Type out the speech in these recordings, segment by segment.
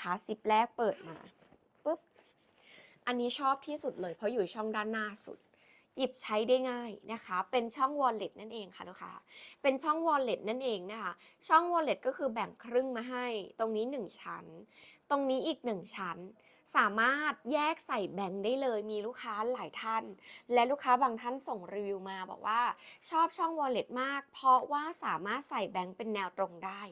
ขาซิปแรกเปิดมาปุ๊บอันนี้ชอบที่สุดเลย เพราะอยู่ช่องด้านหน้าสุด หยิบใช้ได้ง่ายนะคะ เป็นช่อง wallet นั่นเองค่ะลูกค้าเป็นช่อง wallet นั่นเองนะคะ ช่อง wallet ก็คือแบ่งครึ่งมาให้ ตรงนี้ 1 ชั้น ตรงนี้อีก 1 ชั้นสามารถแยกใส่แบงค์ได้เลยมีลูกค้าหลายท่าน และลูกค้าบางท่านส่งรีวิวมาบอกว่าชอบช่อง wallet มาก เพราะว่าสามารถใส่แบงค์เป็นแนวตรงได้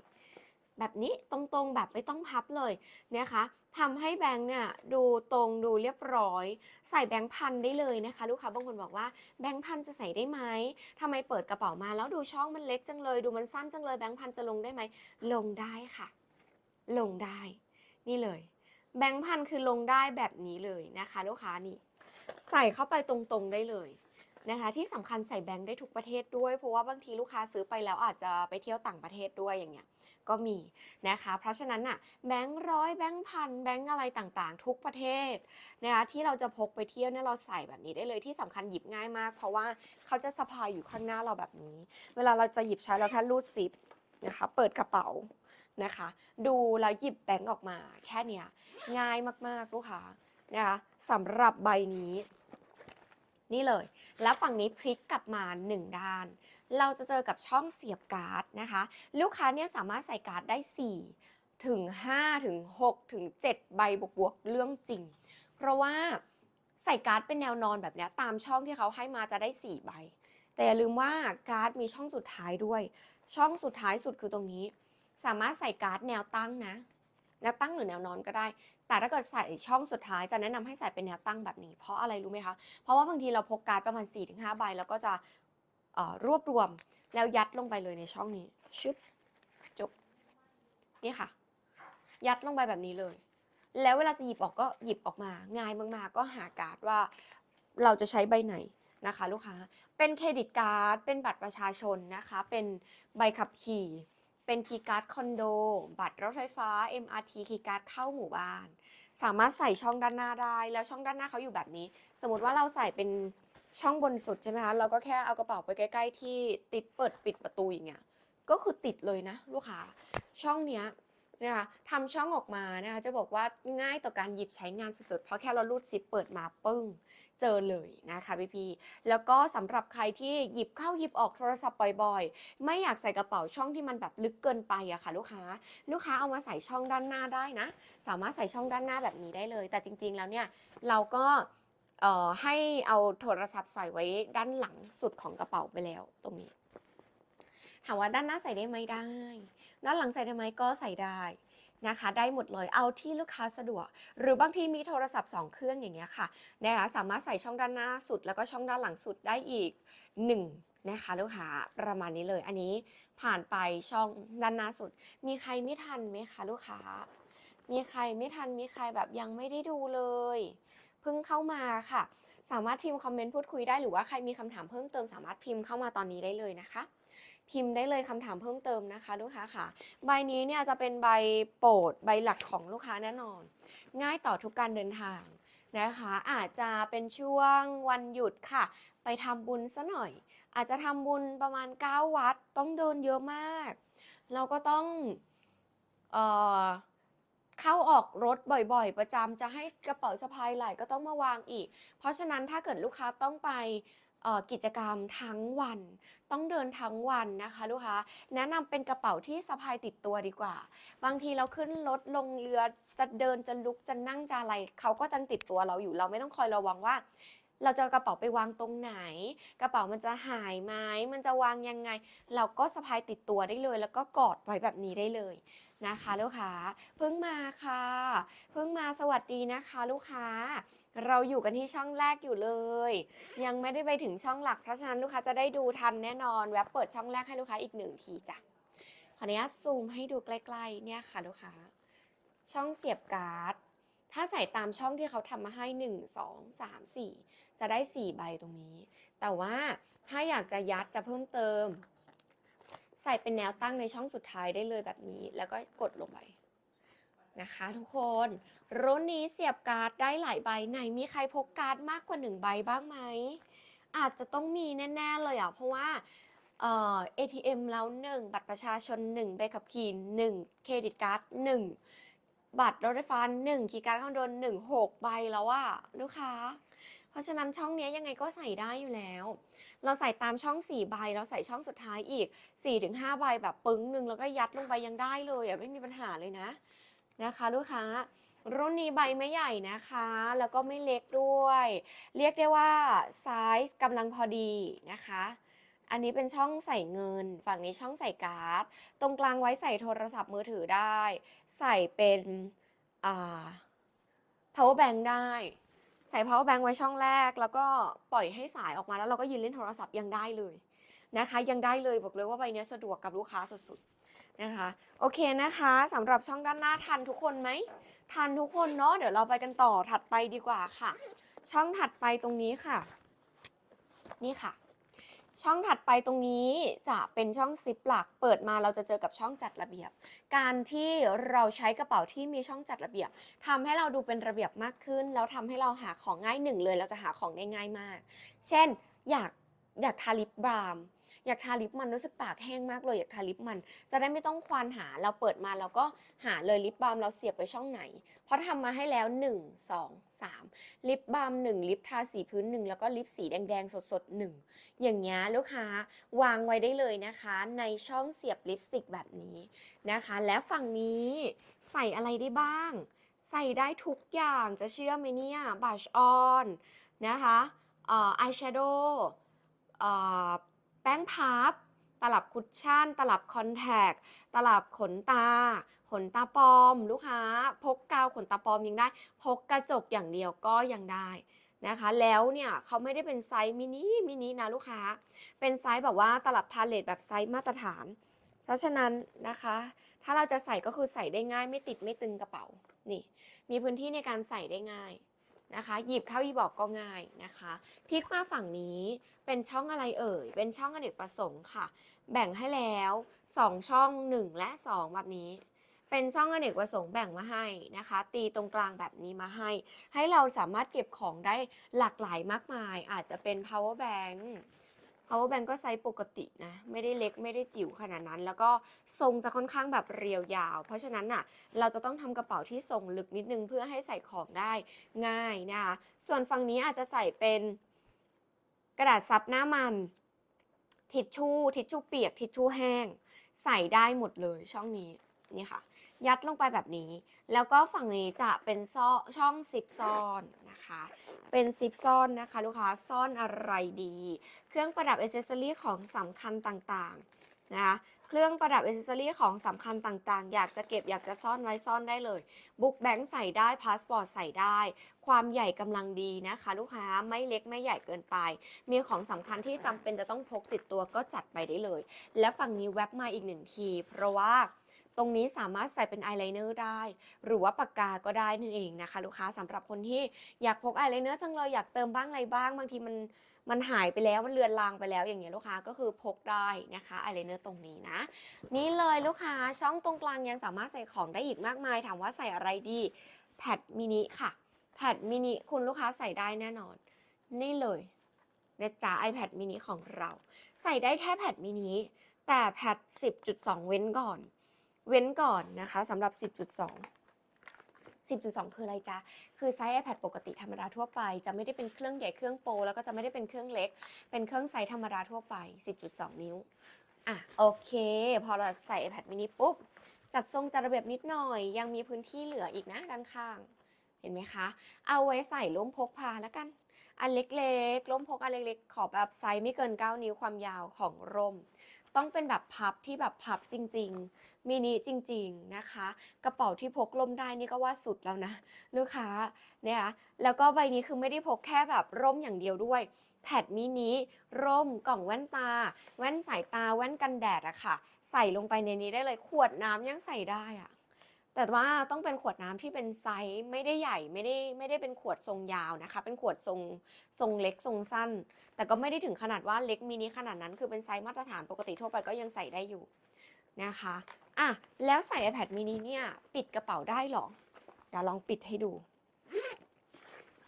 แบบนี้ตรงๆแบบไม่ต้องพับเลยนะคะทำให้แบงค์เนี่ยดูตรงดูเรียบร้อย ใส่แบงค์พันได้เลยนะคะ ลูกค้าบางคนบอกว่าแบงค์พันจะใส่ได้ไหมทำไมเปิดกระเป๋ามาแล้วดูช่องมันเล็กจังเลย ดูมันสั้นจังเลยแบงค์พันจะลงได้ไหมลงได้ค่ะ ลงได้ นี่เลย แบงค์พันคือลงได้แบบนี้เลยนะคะ ลูกค้านี่ ใส่เข้าไปตรงๆได้เลย นะคะที่สำคัญใส่แบงค์ได้ทุกประเทศด้วย เพราะว่าบางทีลูกค้าซื้อไปแล้วอาจจะไปเที่ยวต่างประเทศด้วยอย่างเงี้ยก็มีนะคะ เพราะฉะนั้นน่ะแบงค์ร้อยแบงค์พันแบงค์อะไรต่างๆ ทุกประเทศนะคะที่เราจะพกไปเที่ยวเนี่ยเราใส่แบบนี้ได้เลยที่สำคัญหยิบง่ายมาก เพราะว่าเขาจะสะพายอยู่ข้างหน้าเราแบบนี้ เวลาเราจะหยิบใช้เราแค่รูดซิปนะคะเปิดกระเป๋านะคะ ดูแล้วหยิบแบงค์ออกมา แค่เนี้ยง่ายมากๆลูกค้านะคะสำหรับใบนี้ นี่เลย แล้วฝั่งนี้พลิกกลับมาหนึ่งด้าน เราจะเจอกับช่องเสียบการ์ดนะคะ ลูกค้าเนี่ยสามารถใส่การ์ดได้ 4 ถึง 5 ถึง 6 ถึง 7 ใบบวกๆเรื่องจริง เพราะว่าใส่การ์ดเป็นแนวนอนแบบนี้ตามช่องที่เขาให้มาจะได้ 4 ใบ แต่อย่าลืมว่าการ์ดมีช่องสุดท้ายด้วย ช่องสุดท้ายสุดคือตรงนี้ สามารถใส่การ์ดแนวตั้งนะ วตั้งหรือแนวนอนก็ได้ แต่ถ้าเกิดใส่ช่องสุดท้ายจะแนะนำให้ใส่เป็นแนวตั้งแบบนี้ เพราะอะไรรู้ไหมคะ เพราะว่าบางทีเราพกการ์ดประมาณ 4-5 ใบ แล้วก็จะรวบรวมแล้วยัดลงไปเลยในช่องนี้ชึบจบนี่ค่ะ ยัดลงไปแบบนี้เลย แล้วเวลาจะหยิบออกก็หยิบออกมา ง่ายมากๆ ก็หาการ์ดว่าเราจะใช้ใบไหนนะคะ ลูกค้า เป็นเครดิตการ์ด เป็นบัตรประชาชนนะคะ เป็นใบขับขี่ เป็นคีย์การ์ดคอนโด บัตรรถไฟฟ้า MRT คีย์การ์ดเข้าหมู่บ้าน สามารถใส่ช่องด้านหน้าได้ แล้วช่องด้านหน้าเขาอยู่แบบนี้ สมมติว่าเราใส่เป็นช่องบนสุดใช่ไหมคะ เราก็แค่เอากระเป๋าไปใกล้ ๆ ที่ติดเปิดปิดประตูอย่างเงี้ย ก็คือติดเลยนะ ลูกค้า ช่องเนี้ย นะคะทำช่องออกมานะคะจะบอกว่าง่ายต่อการหยิบใช้งานสุดๆ เพราะแค่เรารูดซิปเปิดมาปึ้งเจอเลยนะคะพี่ๆแล้วก็สำหรับใครที่หยิบเข้าหยิบออกโทรศัพท์บ่อยๆ ไม่อยากใส่กระเป๋าช่องที่มันแบบลึกเกินไปอะค่ะ ลูกค้า ลูกค้าเอามาใส่ช่องด้านหน้าได้นะ สามารถใส่ช่องด้านหน้าแบบนี้ได้เลย แต่จริงๆแล้วเนี่ยเราก็เอ่อให้เอาโทรศัพท์ใส่ไว้ด้านหลังสุดของกระเป๋าไปแล้วตรงนี้ ถามว่าด้านหน้าใส่ได้ไหมได้ ด้านหลังใส่ได้ไหมก็ใส่ได้นะคะ ได้หมดเลยเอาที่ลูกค้าสะดวก หรือบางทีมีโทรศัพท์ 2 เครื่องอย่างเงี้ยค่ะนะคะสามารถใส่ช่องด้านหน้าสุด แล้วก็ช่องด้านหลังสุดได้อีก 1 นะคะ ลูกค้าประมาณนี้เลย อันนี้ผ่านไปช่องด้านหน้าสุด มีใครไม่ทันไหมคะลูกค้า มีใครไม่ทันมีใครแบบยังไม่ได้ดูเลยเพิ่งเข้ามาค่ะ สามารถพิมพ์คอมเมนต์พูดคุยได้หรือว่าใครมีคำถามเพิ่มเติมสามารถพิมพ์เข้ามาตอนนี้ได้เลยนะคะ พิมพ์ได้เลยคำถามเพิ่มเติมนะคะลูกค้าค่ะ ใบนี้เนี่ยจะเป็นใบโปรดใบหลักของลูกค้าแน่นอน ง่ายต่อทุกการเดินทางนะคะ อาจจะเป็นช่วงวันหยุดค่ะ ไปทำบุญซะหน่อย อาจจะทำบุญประมาณ 9 วัด ต้องเดินเยอะมาก เราก็ต้องเอ่อเข้าออกรถบ่อยๆ ประจำจะให้กระเป๋าสะพายไหล่ก็ต้องมาวางอีก เพราะฉะนั้นถ้าเกิดลูกค้าต้องไป กิจกรรมทั้งวัน ต้องเดินทั้งวันนะคะลูกค้าแนะนำเป็นกระเป๋าที่สะพายติดตัวดีกว่า บางทีเราขึ้นรถลงเรือจะเดินจะลุกจะนั่งจะอะไรเขาก็จังติดตัวเราอยู่เราไม่ต้องคอยระวังว่า เราจะกระเป๋าไปวางตรงไหน กระเป๋ามันจะหายไหมมันจะวางยังไง เราก็สะพายติดตัวได้เลย แล้วก็กอดไว้แบบนี้ได้เลย นะคะลูกค้าเพิ่งมาค่ะ เพิ่งมาสวัสดีนะคะลูกค้า เราอยู่กันที่ช่องแรกอยู่เลย ยังไม่ได้ไปถึงช่องหลักเพราะฉะนั้นลูกค้าจะได้ดูทันแน่นอน แวบเปิดช่องแรกให้ลูกค้าอีกหนึ่งทีจ้ะขออนุญาตซูมให้ดูใกล้ๆเนี่ยค่ะลูกค้า ช่องเสียบการ์ด ถ้าใส่ตามช่องที่เขาทำมาให้ 1 2 3 4 จะได้ 4 ใบตรงนี้ แต่ว่าถ้าอยากจะยัดจะเพิ่มเติม ใส่เป็นแนวตั้งในช่องสุดท้ายได้เลยแบบนี้ แล้วก็กดลงไปนะคะทุกคนรุ่นนี้เสียบการ์ดได้หลายใบไหนมีใครพกการ์ดมากกว่า 1 ใบบ้างไหม อาจจะต้องมีแน่ ๆ เลยอะ เพราะว่าเอ่อ ATM แล้ว 1 บัตรประชาชน 1 ใบขับขี่1เครดิตการ์ด1 บัตรรถไฟฟ้า1คีย์การ์ดคอนโดน1 6 ใบแล้วอะลูกค้า เพราะฉะนั้นช่องนี้ยังไงก็ใส่ได้อยู่แล้ว เราใส่ตามช่อง4ใบเราใส่ช่องสุดท้ายอีก4-5ใบแบบปึ้งหนึ่งแล้วก็ยัดลงไปยังได้เลยอะไม่มีปัญหาเลยนะนะคะ ลูกค้ารุ่นนี้ใบไม่ใหญ่นะคะ แล้วก็ไม่เล็กด้วย เรียกได้ว่าไซส์กำลังพอดีนะคะ อันนี้เป็นช่องใส่เงิน ฝั่งนี้ช่องใส่การ์ด ตรงกลางไว้ใส่โทรศัพท์มือถือได้ ใส่เป็นอ่า power bank ได้ ใส่ power bank ไว้ช่องแรก แล้วก็ปล่อยให้สายออกมาแล้วเราก็ยืนเล่นโทรศัพท์ยังได้เลยนะคะ ยังได้เลยบอกเลยว่าใบเนี้ยสะดวกกับลูกค้าสุดๆนะคะโอเคนะคะสำหรับช่องด้านหน้าทันทุกคนไหมทันทุกคนเนาะเดี๋ยวเราไปกันต่อถัดไปดีกว่าค่ะ ช่องถัดไปตรงนี้ค่ะ นี่ค่ะ ช่องถัดไปตรงนี้จะเป็นช่องซิปหลัก เปิดมาเราจะเจอกับช่องจัดระเบียบ การที่เราใช้กระเป๋าที่มีช่องจัดระเบียบทำให้เราดูเป็นระเบียบมากขึ้น แล้วทำให้เราหาของง่ายหนึ่งเลย เราจะหาของได้ง่ายมาก เช่น อยากอยากทาลิปบราม อยากทาลิปมันรู้สึกปากแห้งมากเลยอยากทาลิปมัน จะได้ไม่ต้องควานหาเราเปิดมาเราก็หาเลยลิปบาล์มเราเสียบไปช่องไหน เพราะทำมาให้แล้ว 1 2 3 ลิปบาล์ม1ลิปทาสีพื้น 1 แล้วก็ลิปสีแดงๆ สดๆ 1 อย่างเงี้ยลูกค้าวางไว้ได้เลยนะคะ ในช่องเสียบลิปสติกแบบนี้นะคะ แล้วฝั่งนี้ใส่อะไรได้บ้าง ใส่ได้ทุกอย่างจะเชื่อไหมเนี่ยบัชออนนะคะอายแชโดว์ ป้งพับ ตลับคุชชั่น ตลับคอนแทค ตลับขนตา ขนตาปลอม ลูกค้า พกกาวขนตาปลอมยังได้ พกกระจกอย่างเดียวก็ยังได้นะคะ แล้วเนี่ยเขาไม่ได้เป็นไซส์มินิมินินะลูกค้า เป็นไซส์แบบว่าตลับพาเลตแบบไซส์มาตรฐาน เพราะฉะนั้นนะคะ ถ้าเราจะใส่ก็คือใส่ได้ง่ายไม่ติดไม่ตึงกระเป๋า นี่ มีพื้นที่ในการใส่ได้ง่าย นะคะ หยิบเข้าอีบอกก็ง่ายนะคะพลิกมาฝั่งนี้เป็นช่องอะไรเอ่ย เป็นช่องอเนกประสงค์ค่ะ แบ่งให้แล้ว 2 ช่อง 1 และ 2 แบบนี้ เป็นช่องอเนกประสงค์แบ่งมาให้นะคะ ตีตรงกลางแบบนี้มาให้ ให้เราสามารถเก็บของได้หลากหลายมากมาย อาจจะเป็น power bank power bank ก็ไซส์ปกตินะ ไม่ได้เล็กไม่ได้จิ๋วขนาดนั้น แล้วก็ทรงจะค่อนข้างแบบเรียวยาว เพราะฉะนั้นน่ะ เราจะต้องทำกระเป๋าที่ทรงลึกนิดนึงเพื่อให้ใส่ของได้ง่ายนะคะ ส่วนฝั่งนี้อาจจะใส่เป็นกระดาษซับหน้ามัน ทิชชู่ทิชชู่เปียกทิชชู่แห้ง ใส่ได้หมดเลยช่องนี้ นี่ค่ะ ยัดลงไปแบบนี้ แล้วก็ฝั่งนี้จะเป็นซ่อช่องซิปซ่อนนะคะ เป็นซิปซ่อนนะคะ ลูกค้าซ่อนอะไรดี เครื่องประดับอ c เซสซอรี่ของสำคัญต่างๆนะคะเครื่องประดับอ c เซสซอรี่ของสำคัญต่างๆ อยากจะเก็บอยากจะซ่อนไว้ซ่อนได้เลย บุ๊กแบงค์ใส่ได้ พาสปอร์ตใส่ได้ ความใหญ่กำลังดีนะคะ ลูกค้าไม่เล็กไม่ใหญ่เกินไป มีของสำคัญที่จำเป็นจะต้องพกติดตัวก็จัดไปได้เลย และฝั่งนี้แวบมาอีกหนึ่งที เพราะว่า ตรงนี้สามารถใส่เป็นอายไลเนอร์ได้ หรือว่าปากกาก็ได้นั่นเองนะคะ ลูกค้าสำหรับคนที่อยากพกอายไลเนอร์จังเลยอยากเติมบ้างอะไรบ้าง บางทีมันมันหายไปแล้วมันเลือนลางไปแล้วอย่างเงี้ยลูกค้าก็คือพกได้นะคะอายไลเนอร์ตรงนี้นะ นี่เลยลูกค้าช่องตรงกลางยังสามารถใส่ของได้อีกมากมายถามว่าใส่อะไรดีแพดมินิค่ะแพดมินิคุณลูกค้าใส่ได้แน่นอน นี่เลยนะจ๊ะ iPad mini ของเรา ใส่ได้แค่แพดมินิแต่แพด10.2 เว้นก่อน เว้นก่อนนะคะสำหรับ 10.2 10.2 คืออะไรจ๊ะ คือไซส์ iPad ปกติธรรมดาทั่วไป จะไม่ได้เป็นเครื่องใหญ่เครื่องโปรแล้วก็จะไม่ได้เป็นเครื่องเล็ก เป็นเครื่องไซส์ธรรมดาทั่วไป 10.2 นิ้ว อะโอเค พอเราใส่ iPad mini ปุ๊บ จัดทรงจัดระเบียบนิดหน่อย ยังมีพื้นที่เหลืออีกนะด้านข้าง เห็นไหมคะ เอาไว้ใส่ร่มพกพาแล้วกัน อันเล็กๆร่มพกอันเล็กๆ ขอแบบไซส์ไม่เกิน 9 นิ้วความยาวของร่ม ต้องเป็นแบบพับที่แบบพับจริง ๆ มินิจริง ๆนะคะ กระเป๋าที่พกล่มได้นี่ก็ว่าสุดแล้วนะ ลูกค้าเนี่ยนะแล้วก็ใบนี้คือไม่ได้พกแค่แบบร่มอย่างเดียวด้วย แพดมินิร่มกล่องแว่นตา แว่นสายตาแว่นกันแดดอะค่ะ ใส่ลงไปในนี้ได้เลยขวดน้ำยังใส่ได้อะ แต่ว่าต้องเป็นขวดน้ำที่เป็นไซส์ไม่ได้ใหญ่ไม่ได้ไม่ได้เป็นขวดทรงยาวนะคะ เป็นขวดทรงทรงเล็กทรงสั้น แต่ก็ไม่ได้ถึงขนาดว่าเล็กมินิขนาดนั้น คือเป็นไซส์มาตรฐานปกติทั่วไปก็ยังใส่ได้อยู่นะคะอะแล้วใส่ iPad mini เนี่ยปิดกระเป๋าได้หรอเดี๋ยวลองปิดให้ดู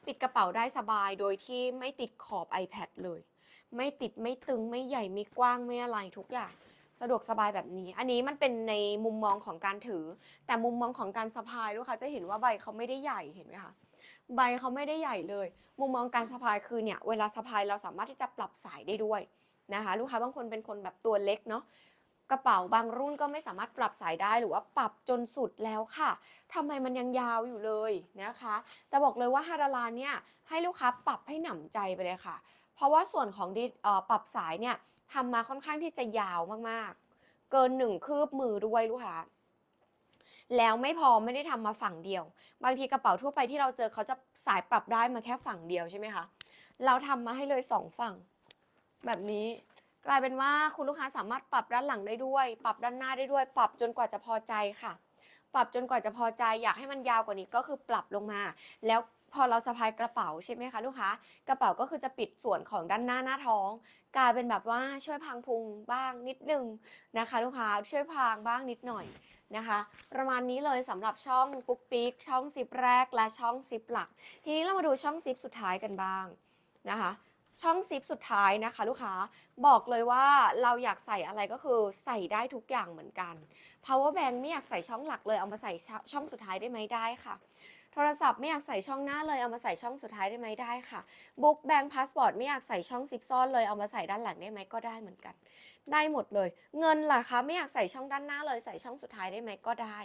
ปิดกระเป๋าได้สบายโดยที่ไม่ติดขอบ iPad เลย ไม่ติดไม่ตึงไม่ใหญ่ไม่กว้างไม่อะไรทุกอย่าง สะดวกสบายแบบนี้ อันนี้มันเป็นในมุมมองของการถือ แต่มุมมองของการสะพายลูกค้าจะเห็นว่าใบเขาไม่ได้ใหญ่เห็นไหมคะใบเขาไม่ได้ใหญ่เลย มุมมองการสะพายคือเนี่ยเวลาสะพายเราสามารถที่จะปรับสายได้ด้วยนะคะลูกค้าบางคนเป็นคนแบบตัวเล็กเนาะกระเป๋าบางรุ่นก็ไม่สามารถปรับสายได้หรือว่าปรับจนสุดแล้วค่ะทำไมมันยังยาวอยู่เลยนะคะ แต่บอกเลยว่าฮาดาราเนี่ยให้ลูกค้าปรับให้หนำใจไปเลยค่ะ เพราะว่าส่วนของดิเอ่อปรับสายเนี่ย ทำมาค่อนข้างที่จะยาวมากๆ เกินหนึ่งคืบมือด้วยลูกค้าแล้วไม่พอไม่ได้ทำมาฝั่งเดียว บางทีกระเป๋าทั่วไปที่เราเจอเขาจะสายปรับได้มาแค่ฝั่งเดียวใช่ไหมคะเราทำมาให้เลยสองฝั่ง แบบนี้กลายเป็นว่าคุณลูกค้าสามารถปรับด้านหลังได้ด้วย ปรับด้านหน้าได้ด้วย ปรับจนกว่าจะพอใจค่ะ ปรับจนกว่าจะพอใจอยากให้มันยาวกว่านี้ก็คือปรับลงมา แล้ว พอเราสะพายกระเป๋าใช่ไหมคะลูกค้ากระเป๋าก็คือจะปิดส่วนของด้านหน้าหน้าท้อง กลายเป็นแบบว่าช่วยพรางพุงบ้างนิดนึงนะคะ ลูกค้าช่วยพางบ้างนิดหน่อยนะคะ ประมาณนี้เลยสำหรับช่องปุ๊กปิ๊กช่องซิปแรกและช่องซิปหลัก ทีนี้เรามาดูช่องซิปสุดท้ายกันบ้างนะคะ ช่องซิปสุดท้ายนะคะ ลูกค้าบอกเลยว่าเราอยากใส่อะไรก็คือใส่ได้ทุกอย่างเหมือนกัน power bank ไม่อยากใส่ช่องหลักเลยเอามาใส่ช่องสุดท้ายได้ไหมได้ค่ะ ทรศัพท์ไม่อยากใส่ช่องหน้าเลยเอามาใส่ช่องสุดท้ายได้ไหมได้ค่ะบุ๊กแบงค์พาสปอร์ตไม่อยากใส่ช่องซิปซ่อนเลยเอามาใส่ด้านหลังได้ไหมก็ได้เหมือนกัน ได้หมดเลย เงินล่ะคะไม่อยากใส่ช่องด้านหน้าเลยใส่ช่องสุดท้ายได้ไหมก็ได้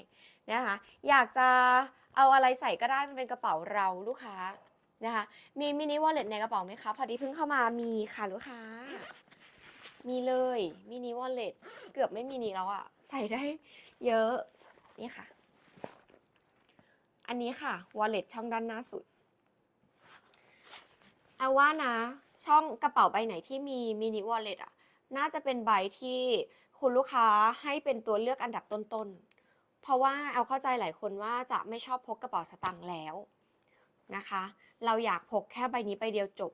นะคะอยากจะเอาอะไรใส่ก็ได้มันเป็นกระเป๋าเราลูกค้านะคะมีมินิวอลเล็ตในกระเป๋าไหมคะพอดีเพิ่งเข้ามามีค่ะลูกค้า มีเลยมินิวอลเล็ตเกือบไม่มินิแล้วอะใส่ได้เยอะนี่ค่ะ อันนี้ค่ะ wallet ช่องด้านหน้าสุดเอาว่านะ ช่องกระเป๋าใบไหนที่มีมินิ wallet อะ น่าจะเป็นใบที่คุณลูกค้าให้เป็นตัวเลือกอันดับต้นๆ เพราะว่าเอาเข้าใจหลายคนว่าจะไม่ชอบพกกระเป๋าสตางค์แล้วนะคะ เราอยากพกแค่ใบนี้ไปเดียวจบ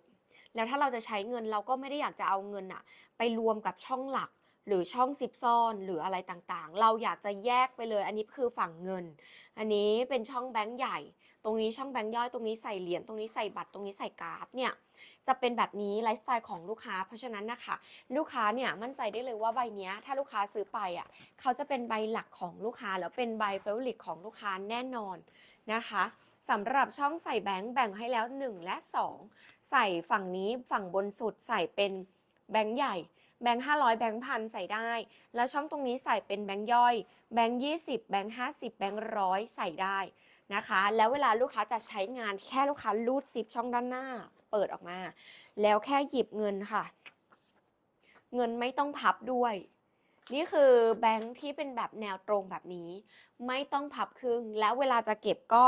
แล้วถ้าเราจะใช้เงินเราก็ไม่ได้อยากจะเอาเงินอะไปรวมกับช่องหลัก หรือช่องซิปซ่อนหรืออะไรต่างๆ เราอยากจะแยกไปเลย อันนี้คือฝั่งเงิน อันนี้เป็นช่องแบงค์ใหญ่ ตรงนี้ช่องแบงค์ย่อยตรงนี้ใส่เหรียญตรงนี้ใส่บัตรตรงนี้ใส่การ์ดเนี่ยจะเป็นแบบนี้ไลฟ์สไตล์ของลูกค้า เพราะฉะนั้นนะคะลูกค้าเนี่ยมั่นใจได้เลยว่าใบเนี้ยถ้าลูกค้าซื้อไปอะเขาจะเป็นใบหลักของลูกค้าแล้วเป็นใบเฟลลิกของลูกค้าแน่นอนนะคะสำหรับช่องใส่แบงค์แบ่งให้แล้ว 1 และ 2 ใส่ฝั่งนี้ฝั่งบนสุดใส่เป็นแบงค์ใหญ่ แบงค์500แบงค์พันใส่ได้ แล้วช่องตรงนี้ใส่เป็นแบงค์ย่อย แบงค์20แบงค์50แบงค์ร้อยใส่ได้นะคะ แล้วเวลาลูกค้าจะใช้งานแค่ลูกค้ารูดซิปช่องด้านหน้า เปิดออกมา แล้วแค่หยิบเงินค่ะ เงินไม่ต้องพับด้วย นี่คือแบงค์ที่เป็นแบบแนวตรงแบบนี้ ไม่ต้องพับครึ่ง แล้วเวลาจะเก็บก็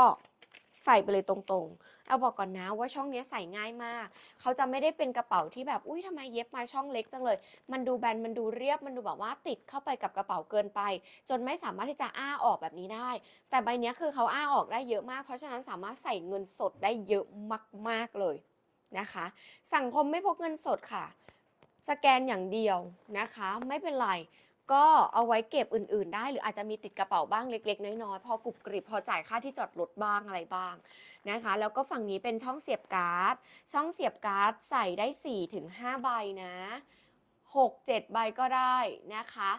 ใส่ไปเลยตรงๆเอาบอกก่อนนะว่าช่องนี้ใส่ง่ายมาก เขาจะไม่ได้เป็นกระเป๋าที่แบบอุ้ยทำไมเย็บมาช่องเล็กจังเลย มันดูแบนมันดูเรียบมันดูแบบว่าติดเข้าไปกับกระเป๋าเกินไป จนไม่สามารถที่จะอ้าออกแบบนี้ได้ แต่ใบนี้คือเขาอ้าออกได้เยอะมาก เพราะฉะนั้นสามารถใส่เงินสดได้เยอะมากๆเลยนะคะ สังคมไม่พกเงินสดค่ะ สแกนอย่างเดียวนะคะ ไม่เป็นไร ก็เอาไว้เก็บอื่น ๆ ได้ หรืออาจจะมีติดกระเป๋าบ้างเล็ก ๆ น้อยๆพอกรุบกริบพอจ่ายค่าที่จอดรถบ้างอะไรบ้างนะคะ แล้วก็ฝั่งนี้เป็นช่องเสียบการ์ด ช่องเสียบการ์ดใส่ได้4-5ใบนะ 6-7 ใบก็ได้นะคะ